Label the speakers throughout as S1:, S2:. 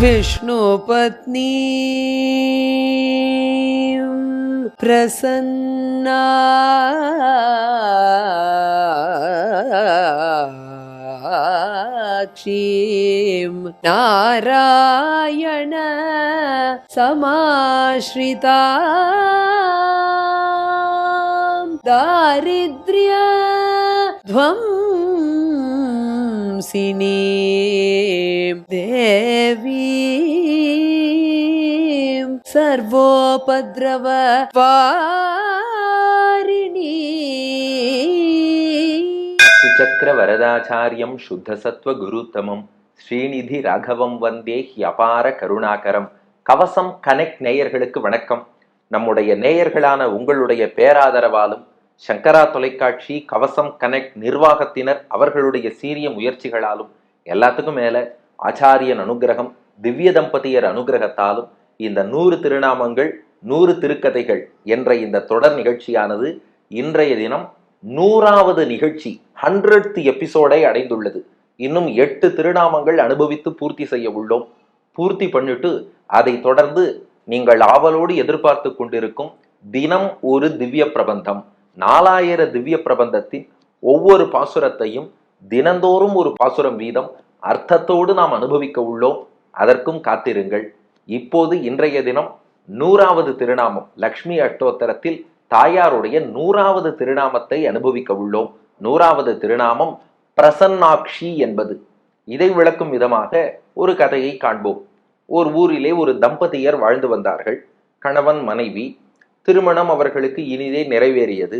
S1: विष्णुपत्नी प्रसन्ना। नारायण समाश्रिता दारिद्र्य ध्वंसिनीं देवीं सर्वोपद्रव वारिणी
S2: சுச்சக்கர வரதாச்சாரியம் சுத்தசத்வ குருத்தமம் ஸ்ரீநிதி ராகவம் வந்தே அபார கருணாகரம் கவசம் கனெக்ட் நேயர்களுக்கு வணக்கம் நம்முடைய நேயர்களான உங்களுடைய பேராதரவாலும் சங்கரா தொலைக்காட்சி கவசம் கனெக்ட் நிர்வாகத்தினர் அவர்களுடைய சீரிய முயற்சிகளாலும் எல்லாத்துக்கும் மேல ஆச்சாரியன் அனுகிரகம் திவ்ய தம்பதியர் அனுகிரகத்தாலும் இந்த நூறு திருநாமங்கள் நூறு திருக்கதைகள் என்ற இந்த தொடர் நிகழ்ச்சியானது இன்றைய தினம் நூறாவது நிகழ்ச்சி ஹண்ட்ரட் எபிசோடை அடைந்துள்ளது. இன்னும் எட்டு திருநாமங்கள் அனுபவித்து பூர்த்தி செய்ய உள்ளோம். பூர்த்தி பண்ணிட்டு அதை தொடர்ந்து நீங்கள் ஆவலோடு எதிர்பார்த்து கொண்டிருக்கும் தினம் ஒரு திவ்ய பிரபந்தம். நாலாயிர திவ்ய பிரபந்தத்தின் ஒவ்வொரு பாசுரத்தையும் தினந்தோறும் ஒரு பாசுரம் வீதம் அர்த்தத்தோடு நாம் அனுபவிக்க உள்ளோம். அதற்கும் காத்திருங்கள். இப்போது இன்றைய தினம் நூறாவது திருநாமம் லக்ஷ்மி அஷ்டோத்தரத்தில் தாயாருடைய நூறாவது திருநாமத்தை அனுபவிக்க உள்ளோம். நூறாவது திருநாமம் பிரசன்னாக்ஷி என்பது. இதை விளக்கும் விதமாக ஒரு கதையை காண்போம். ஒரு ஊரிலே ஒரு தம்பதியர் வாழ்ந்து வந்தார்கள். கணவன் மனைவி திருமணம் அவர்களுக்கு இனிதே நிறைவேறியது.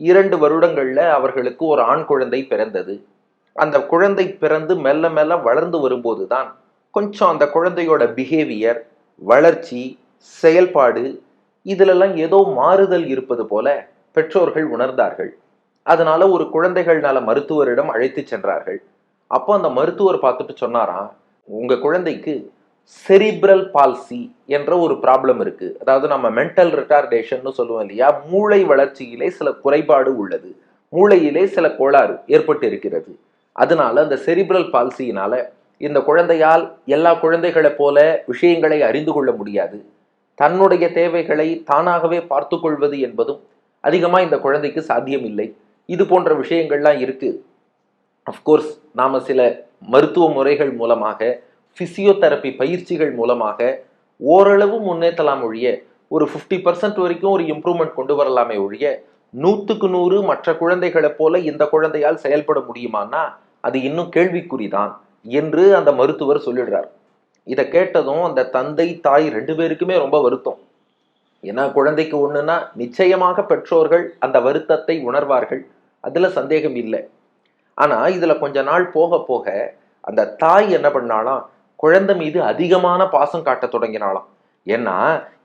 S2: இரண்டு வருடங்கள்ல அவர்களுக்கு ஒரு ஆண் குழந்தை பிறந்தது. அந்த குழந்தை பிறந்து மெல்ல மெல்ல வளர்ந்து வரும்போதுதான் கொஞ்சம் அந்த குழந்தையோட பிஹேவியர் வளர்ச்சி செயல்பாடு இதிலெல்லாம் ஏதோ மாறுதல் இருப்பது போல பெற்றோர்கள் உணர்ந்தார்கள். அதனால ஒரு குழந்தைகள் நல மருத்துவரிடம் அழைத்து சென்றார்கள். அப்போ அந்த மருத்துவர் பார்த்துட்டு சொன்னாராம் உங்க குழந்தைக்கு செரிப்ரல் பால்சி என்ற ஒரு ப்ராப்ளம் இருக்கு. அதாவது நம்ம மென்டல் ரிட்டார்டேஷன் சொல்லுவோம் இல்லையா? மூளை வளர்ச்சியிலே சில குறைபாடு உள்ளது. மூளையிலே சில கோளாறு ஏற்பட்டு இருக்கிறது. அதனால அந்த செரிப்ரல் பால்சியினால இந்த குழந்தையால் எல்லா குழந்தைகளைப் போல விஷயங்களை அறிந்து கொள்ள முடியாது. தன்னுடைய தேவைகளை தானாகவே பார்த்து கொள்வது என்பதும் அதிகமாக இந்த குழந்தைக்கு சாத்தியமில்லை. இது போன்ற விஷயங்கள்லாம் இருக்கு. அஃப்கோர்ஸ் நாம சில மருத்துவ முறைகள் மூலமாக ஃபிசியோதெரப்பி பயிற்சிகள் மூலமாக ஓரளவு முன்னேற்றலாம் ஒழிய ஒரு ஃபிஃப்டி பர்சன்ட் வரைக்கும் ஒரு இம்ப்ரூவ்மெண்ட் கொண்டு வரலாமே ஒழிய நூற்றுக்கு நூறு மற்ற குழந்தைகளைப் போல இந்த குழந்தையால் செயல்பட முடியுமான்னா அது இன்னும் கேள்விக்குறிதான் என்று அந்த மருத்துவர் சொல்லிடுறார். இதை கேட்டதும் அந்த தந்தை தாய் ரெண்டு பேருக்குமே ரொம்ப வருத்தம். ஏன்னா குழந்தைக்கு ஒன்றுன்னா நிச்சயமாக பெற்றோர்கள் அந்த வருத்தத்தை உணர்வார்கள். அதில் சந்தேகம் இல்லை. ஆனால் இதில் கொஞ்ச நாள் போக போக அந்த தாய் என்ன பண்ணாலாம் குழந்தை மீது அதிகமான பாசம் காட்ட தொடங்கினாலாம் ஏன்னா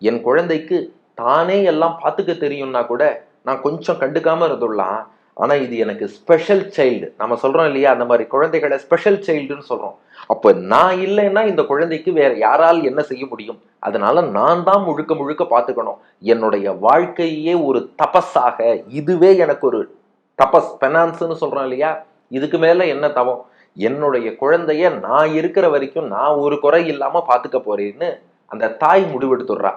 S2: என் குழந்தைக்கு தானே எல்லாம் பார்த்துக்க தெரியும்னா கூட நான் கொஞ்சம் கண்டுக்காம இருந்துடலாம். ஆனா இது எனக்கு ஸ்பெஷல் சைல்டு நம்ம சொல்றோம் இல்லையா அந்த மாதிரி குழந்தைகளை ஸ்பெஷல் சைல்டுன்னு சொல்றோம். அப்போ நான் இல்லைன்னா இந்த குழந்தைக்கு வேற யாரால் என்ன செய்ய முடியும்? அதனால நான் தான் முழுக்க முழுக்க பார்த்துக்கணும். என்னுடைய வாழ்க்கையே ஒரு தபஸாக. இதுவே எனக்கு ஒரு தபஸ் பெனான்ஸ்னு சொல்றோம் இல்லையா? இதுக்கு மேல என்ன தவம்? என்னுடைய குழந்தைய நான் இருக்கிற வரைக்கும் நான் ஒரு குறை இல்லாம பாத்துக்க போறேன்னு அந்த தாய் முடிவெடுத்துடுறா.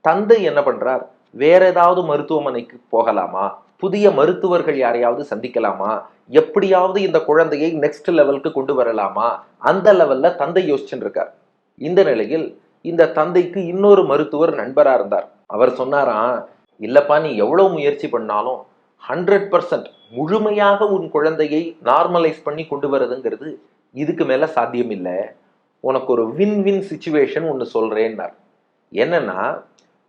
S2: தந்தை என்ன பண்றார்? வேற ஏதாவது மருத்துவமனைக்கு போகலாமா? புதிய மருத்துவர்கள் யாரையாவது சந்திக்கலாமா? எப்படியாவது இந்த குழந்தையை நெக்ஸ்ட் லெவலுக்கு கொண்டு வரலாமா? அந்த லெவல்ல தந்தை யோசிச்சுட்டு இருக்கார் இந்த நிலையில் இந்த தந்தைக்கு இன்னொரு மருத்துவர் நண்பரா இருந்தார். அவர் சொன்னாராம் இல்லப்பா நீ எவ்வளவு முயற்சி பண்ணாலும் ஹண்ட்ரட் பர்சன்ட் முழுமையாக உன் குழந்தையை நார்மலைஸ் பண்ணி கொண்டு வரதுங்கிறது இதுக்கு மேலே சாத்தியம் இல்லை. உனக்கு ஒரு வின் வின் சுச்சுவேஷன் ஒன்று சொல்கிறேன்னார் என்னன்னா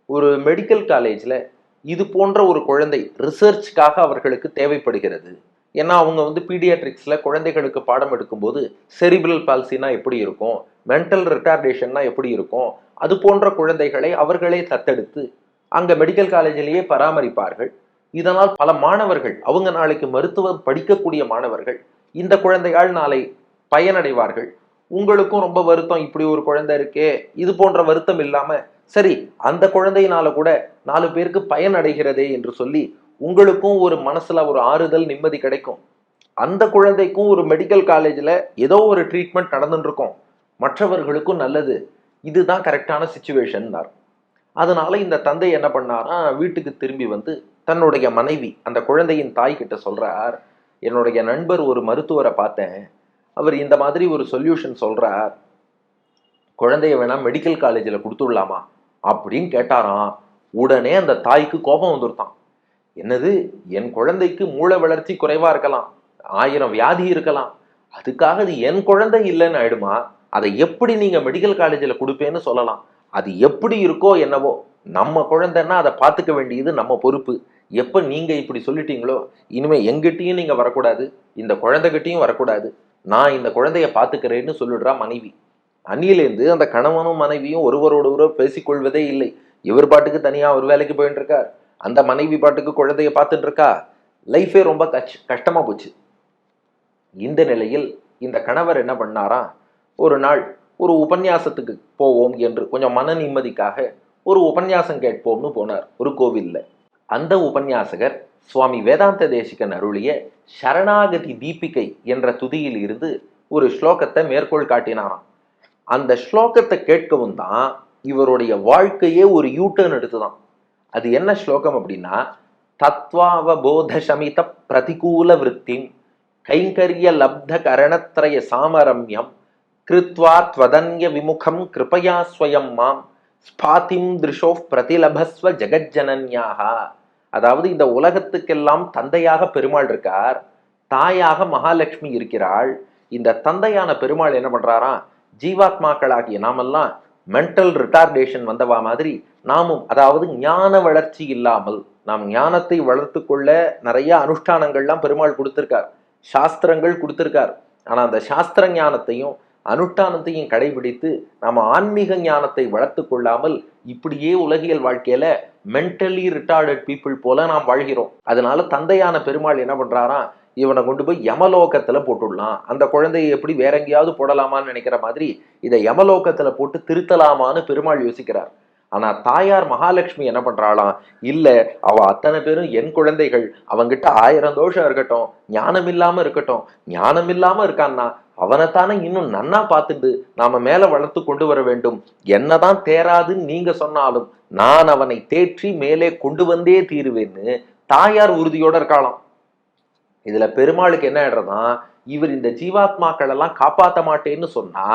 S2: ஒரு மெடிக்கல் காலேஜில் இது போன்ற ஒரு குழந்தை ரிசர்ச்சுக்காக அவர்களுக்கு தேவைப்படுகிறது. ஏன்னா அவங்க வந்து பீடியாட்ரிக்ஸில் குழந்தைகளுக்கு பாடம் எடுக்கும்போது செரிபிரல் பால்சினா எப்படி இருக்கும் மென்டல் ரிட்டார்டேஷன்னா எப்படி இருக்கும் அது போன்ற குழந்தைகளை அவர்களே தத்தெடுத்து அங்கே மெடிக்கல் காலேஜிலேயே பராமரிப்பார்கள். இதனால் பல மாணவர்கள் அவங்க நாளைக்கு மருத்துவம் படிக்கக்கூடிய மாணவர்கள் இந்த குழந்தையால் நாளை பயனடைவார்கள். உங்களுக்கும் ரொம்ப வருத்தம் இப்படி ஒரு குழந்தை இருக்கே இது போன்ற வருத்தம் இல்லாம சரி அந்த குழந்தையினால கூட நாலு பேருக்கு பயன் அடைகிறதே என்று சொல்லி உங்களுக்கும் ஒரு மனசுல ஒரு ஆறுதல் நிம்மதி கிடைக்கும். அந்த குழந்தைக்கும் ஒரு மெடிக்கல் காலேஜில் ஏதோ ஒரு ட்ரீட்மெண்ட் நடந்துட்டு மற்றவர்களுக்கும் நல்லது. இதுதான் கரெக்டான சுச்சுவேஷன்னார் அதனால இந்த தந்தை என்ன பண்ணாரா வீட்டுக்கு திரும்பி வந்து தன்னுடைய மனைவி அந்த குழந்தையின் தாய் கிட்ட சொல்றார் என்னுடைய நண்பர் ஒரு மருத்துவரை பார்த்தேன். அவர் இந்த மாதிரி ஒரு சொல்யூஷன் சொல்றார். குழந்தைய வேணா மெடிக்கல் காலேஜில் கொடுத்துடலாமா அப்படின்னு கேட்டாராம். உடனே அந்த தாய்க்கு கோபம் வந்துருத்தான் என்னது? என் குழந்தைக்கு மூளை வளர்ச்சி குறைவா இருக்கலாம். ஆயிரம் வியாதி இருக்கலாம். அதுக்காக அது என் குழந்தை இல்லைன்னு ஆயிடுமா? அதை எப்படி நீங்க மெடிக்கல் காலேஜில் கொடுப்பேன்னு சொல்லலாம். அது எப்படி இருக்கோ என்னவோ. நம்ம குழந்தைன்னா அதை பார்த்துக்க வேண்டியது நம்ம பொறுப்பு. எப்போ நீங்கள் இப்படி சொல்லிட்டீங்களோ இனிமேல் எங்கிட்டையும் நீங்கள் வரக்கூடாது இந்த குழந்தைகிட்டையும் வரக்கூடாது. நான் இந்த குழந்தைய பார்த்துக்கிறேன்னு சொல்லிடுறா மனைவி. அன்னியிலேருந்து அந்த கணவனும் மனைவியும் ஒருவரோடு ஒருவர் பேசிக்கொள்வதே இல்லை. இவர் பாட்டுக்கு தனியாக ஒரு வேலைக்கு போயிட்டு இருக்கார் அந்த மனைவி பாட்டுக்கு குழந்தைய பார்த்துட்டு இருக்கா லைஃபே ரொம்ப கஷ் கஷ்டமாக போச்சு. இந்த நிலையில் இந்த கணவர் என்ன பண்ணாரா? ஒரு நாள் ஒரு உபன்யாசத்துக்கு போவோம் என்று கொஞ்சம் மன நிம்மதிக்காக ஒரு உபன்யாசம் கேட்போம்னு போனார். ஒரு கோவிலில். அந்த உபன்யாசகர் சுவாமி வேதாந்த தேசிகன் அருளிய சரணாகதி தீபிகை என்ற துதியில் இருந்து ஒரு ஸ்லோகத்தை மேற்கோள் காட்டினாராம். அந்த ஸ்லோகத்தை கேட்கவும் தான் இவருடைய வாழ்க்கையே ஒரு யூட்டர்ன் எடுத்துதான் அது என்ன ஸ்லோகம் அப்படின்னா தத்வாவபோத சமித பிரதிகூல விற்த்திம் கைங்கரிய லப்த கரணத்திரய சாமரம்யம் கிருத்வா த்வதன்ய விமுகம் கிருபயாஸ்வயம் மாம் ஸ்பாதிம் திருஷோ பிரதிலபஸ்வ ஜெகஜ்ஜனன்யாக அதாவது இந்த உலகத்துக்கெல்லாம் தந்தையாக பெருமாள் இருக்கார் தாயாக மகாலட்சுமி இருக்கிறாள். இந்த தந்தையான பெருமாள் என்ன பண்றாராம்? ஜீவாத்மாக்களாகிய நாமெல்லாம் மென்டல் ரிட்டார்டேஷன் வந்தவா மாதிரி நாமும் அதாவது ஞான வளர்ச்சி இல்லாமல் நாம் ஞானத்தை வளர்த்து கொள்ள நிறைய அனுஷ்டானங்கள்லாம் பெருமாள் கொடுத்துருக்கார். சாஸ்திரங்கள் கொடுத்துருக்கார். ஆனால் அந்த சாஸ்திர ஞானத்தையும் அனுஷ்டானத்தையும் கடைபிடித்து நம்ம ஆன்மீக ஞானத்தை வளர்த்து கொள்ளாமல் இப்படியே உலகியல் வாழ்க்கையில மென்டலி ரிட்டார்டட் பீப்புள் போல நாம் வாழ்கிறோம். அதனால தந்தையான பெருமாள் என்ன பண்றாராம் இவனை கொண்டு போய் யமலோகத்துல போட்டுடலாம். அந்த குழந்தையை எப்படி வேற எங்கேயாவது போடலாமான்னு நினைக்கிற மாதிரி இதை யமலோகத்துல போட்டு திருத்தலாமான்னு பெருமாள் யோசிக்கிறார். ஆனா தாயார் மகாலட்சுமி என்ன பண்றாளாம் இல்ல அவ அத்தனை பேரும் என் குழந்தைகள். அவங்கிட்ட ஆயிரம் தோஷம் இருக்கட்டும் ஞானம் இல்லாம இருக்கட்டும். ஞானம் இல்லாம இருக்கான்னா அவனைத்தானே இன்னும் நன்னா பார்த்துட்டு நாம மேல வளர்த்து கொண்டு வர வேண்டும். என்னதான் தேராதுன்னு நீங்க சொன்னாலும் நான் அவனை தேற்றி மேலே கொண்டு வந்தே தீருவேன்னு தாயார் உறுதியோட இருக்காளாம். இதுல பெருமாளுக்கு என்ன ஆயிடுறதா இவர் இந்த ஜீவாத்மாக்கள் எல்லாம் காப்பாத்த மாட்டேன்னு சொன்னா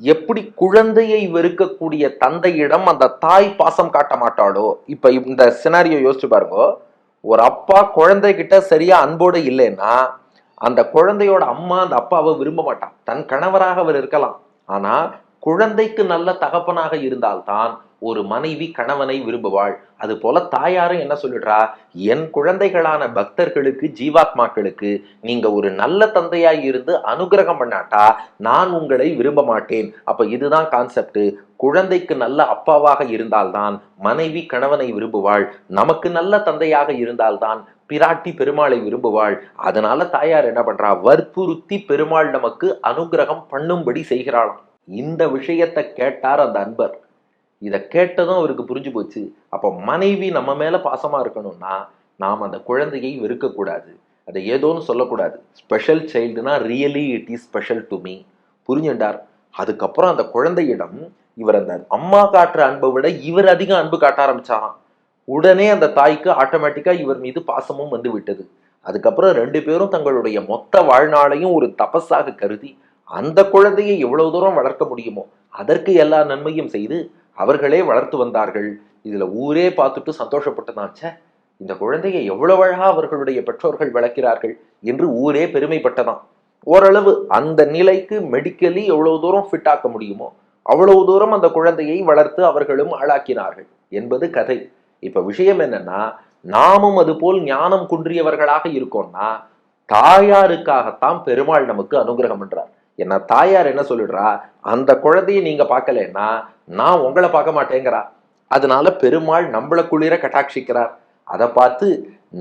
S2: எப்படி குழந்தையை வெறுக்கக்கூடிய தந்தையிடம் அந்த தாய் பாசம் காட்ட மாட்டாளோ? இப்ப இந்த சினாரியோ யோசிச்சு பாருங்க. ஒரு அப்பா குழந்தைகிட்ட சரியா அன்போடு இல்லைன்னா அந்த குழந்தையோட அம்மா அந்த அப்பாவை விரும்ப மாட்டான். தன் கணவராக அவர் இருக்கலாம். ஆனா குழந்தைக்கு நல்ல தகப்பனாக இருந்தால்தான் ஒரு மனைவி கணவனை விரும்புவாள். அது போல தாயாரும் என்ன சொல்லிடுறா என் குழந்தைகளான பக்தர்களுக்கு ஜீவாத்மாக்களுக்கு நீங்க ஒரு நல்ல தந்தையாய் இருந்து அனுகிரகம் பண்ணாட்டா நான் உங்களை விரும்ப மாட்டேன். அப்ப இதுதான் கான்செப்ட் குழந்தைக்கு நல்ல அப்பாவாக இருந்தால்தான் மனைவி கணவனை விரும்புவாள். நமக்கு நல்ல தந்தையாக இருந்தால்தான் பிராட்டி பெருமாளை விரும்புவாள். அதனால தாயார் என்ன பண்றா? வற்புறுத்தி பெருமாள் நமக்கு அனுகிரகம் பண்ணும்படி செய்கிறாளாம். இந்த விஷயத்தை கேட்டார் அந்த அன்பர். இதை கேட்டதும் அவருக்கு புரிஞ்சு போச்சு. அப்போ மனைவி நம்ம மேல பாசமா இருக்கணும்னா நாம் அந்த குழந்தையை வெறுக்கக்கூடாது. அதை ஏதோன்னு சொல்லக்கூடாது. Special சைல்டுனா really it is special to me புரிஞ்சுண்டார்? அதுக்கப்புறம் அந்த குழந்தையிடம் இவர் அந்த அம்மா காட்டுற அன்பை விட இவர் அதிகம் அன்பு காட்ட ஆரம்பிச்சாராம். உடனே அந்த தாய்க்கு ஆட்டோமேட்டிக்காக இவர் மீது பாசமும் வந்து விட்டது. அதுக்கப்புறம் ரெண்டு பேரும் தங்களுடைய மொத்த வாழ்நாளையும் ஒரு தபஸாக கருதி அந்த குழந்தையை எவ்வளவு தூரம் வளர்க்க முடியுமோ அதற்கு எல்லா நன்மையும் செய்து அவர்களே வளர்த்து வந்தார்கள். இதில் ஊரே பார்த்துட்டு சந்தோஷப்பட்டதாச்சே. இந்த குழந்தையை எவ்வளவு அழகா அவர்களுடைய பெற்றோர்கள் வளர்க்கிறார்கள் என்று ஊரே பெருமைப்பட்டதாம். ஓரளவு அந்த நிலைக்கு மெடிக்கலி எவ்வளவு தூரம் ஃபிட் ஆக்க முடியுமோ அவ்வளவு தூரம் அந்த குழந்தையை வளர்த்து அவர்களும் ஆளாக்கினார்கள் என்பது கதை. இப்போ விஷயம் என்னன்னா நாமும் அது போல் ஞானம் குன்றியவர்களாக இருக்கோம்னா தாயாருக்காகத்தான் பெருமாள் நமக்கு அனுகிரகம் பண்றார். என்ன தாயார் என்ன சொல்லிடுறா அந்த குழந்தையை நீங்க பார்க்கலன்னா நான் உங்களை பார்க்க மாட்டேங்கிறா. அதனால பெருமாள் நம்மள குளிர கட்டாட்சிக்கிறார். அதை பார்த்து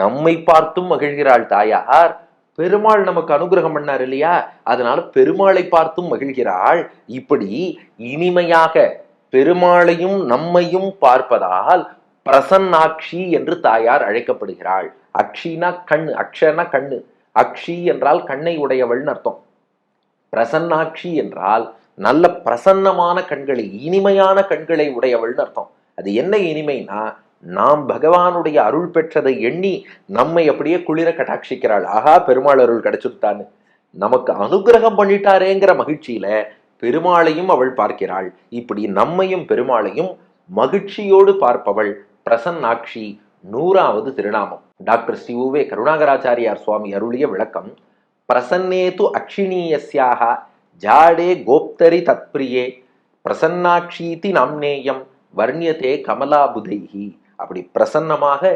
S2: நம்மை பார்த்தும் மகிழ்கிறாள் தாயார். பெருமாள் நமக்கு அனுகிரகம் பண்ணார் இல்லையா? அதனால பெருமாளை பார்த்தும் மகிழ்கிறாள். இப்படி இனிமையாக பெருமாளையும் நம்மையும் பார்ப்பதால் பிரசன்னாட்சி என்று தாயார் அழைக்கப்படுகிறாள். அக்ஷினா கண் அக்ஷனா கண்ணு. அக்ஷி என்றால் கண்ணை உடையவள்னு அர்த்தம். பிரசன்னாட்சி என்றால் நல்ல பிரசன்னமான கண்களை இனிமையான கண்களை உடையவள்னு அர்த்தம். அது என்ன இனிமைனா நாம் பகவானுடைய அருள் பெற்றதை எண்ணி நம்மை அப்படியே குளிர கட்டாட்சிக்கிறாள். ஆஹா பெருமாள் அருள் கிடைச்சுட்டான்னு நமக்கு அனுகிரகம் பண்ணிட்டாரேங்கிற மகிழ்ச்சியில பெருமாளையும் அவள் பார்க்கிறாள். இப்படி நம்மையும் பெருமாளையும் மகிழ்ச்சியோடு பார்ப்பவள். பிரசன்னாட்சி நூறாவது திருநாமம். டாக்டர் ஸ்ரீ உவே கருணாகராச்சாரியார் சுவாமி அருளிய விளக்கம் பிரசன்னேது அக்ஷிணீயஸ்யாக ஜாடே கோப்தரி தத்பிரியே பிரசன்னாட்சீதி நாம்னேயம் வர்ணியதே கமலாபுதைஹி. அப்படி பிரசன்னமாக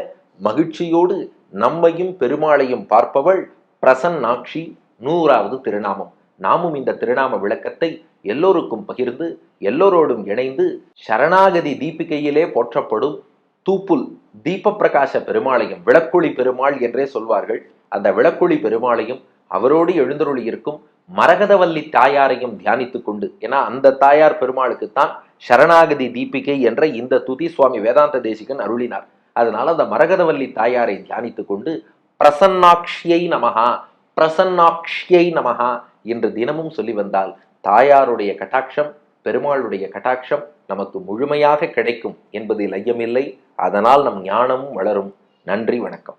S2: மகிழ்ச்சியோடு நம்மையும் பெருமாளையும் பார்ப்பவள் பிரசன்னாட்சி நூறாவது திருநாமம். நாமும் இந்த திருநாம விளக்கத்தை எல்லோருக்கும் பகிர்ந்து எல்லோரோடும் இணைந்து சரணாகதி தீபிகையிலே போற்றப்படும் தூப்புல் தீப பிரகாச பெருமாளையும் விளக்குழி பெருமாள் என்றே சொல்வார்கள். அந்த விளக்குழி பெருமாளையும் அவரோடு எழுந்தருளி இருக்கும் மரகதவல்லி தாயாரையும் தியானித்துக் கொண்டு ஏன்னா அந்த தாயார் பெருமாளுக்குத்தான் சரணாகதி தீபிகை என்ற இந்த துதி சுவாமி வேதாந்த தேசிகன் அருளினார். அதனால அந்த மரகதவல்லி தாயாரை தியானித்துக் கொண்டு பிரசன்னாட்சியை நமகா பிரசன்னாட்சியை நமகா என்று தினமும் சொல்லி வந்தால் தாயாருடைய கட்டாட்சம் பெருமாளுடைய கட்டாட்சம் நமக்கு முழுமையாக கிடைக்கும் என்பதில் ஐயமில்லை. அதனால் நம் ஞானமும் வளரும். நன்றி வணக்கம்.